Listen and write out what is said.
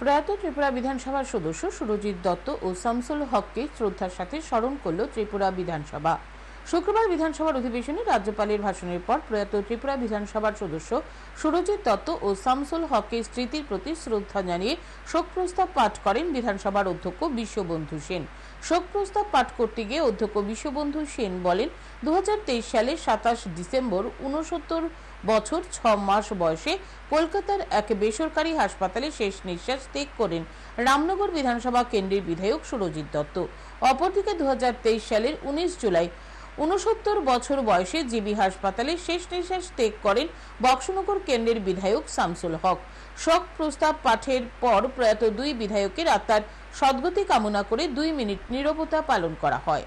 প্রয়াত ত্রিপুরা বিধানসভার সদস্য সুরজিৎ দত্ত ও শামসুল হককে শ্রদ্ধার সাথে স্মরণ করল ত্রিপুরা বিধানসভা। শুক্রবার বিধানসভার অধিবেশনে রাজ্যপালের ভাষণের পর প্রয়াত ত্রিপুরা বিধানসভার সদস্য সুরজিৎ দত্ত ও শামসুল হকের স্মৃতির প্রতি শ্রদ্ধা জানিয়ে শোক প্রস্তাব পাঠ করেন বিধানসভার অধ্যক্ষ বিশ্ববন্ধু সেন। শোক প্রস্তাব পাঠ করতে গিয়ে অধ্যক্ষ বিশ্ববন্ধু সেন বলেন দু সালে সাতাশ ডিসেম্বর উনসত্তর বছর ছ মাস বয়সে কলকাতার এক বেসরকারি হাসপাতালে শেষ নিঃশ্বাস ত্যাগ করেন রামনগর বিধানসভা কেন্দ্রের বিধায়ক সুরজিৎ দত্ত। অপরদিকে দু সালের উনিশ জুলাই উনসত্তর বছর বয়সে জিবি হাসপাতালে শেষ নিঃশ্বাস ত্যাগ করেন বক্সনগর কেন্দ্রের বিধায়ক শামসুল হক। শোক প্রস্তাব পাঠের পর প্রয়াত দুই বিধায়কের আত্মার সদ্গতি কামনা করে দুই মিনিট নীরবতা পালন করা হয়।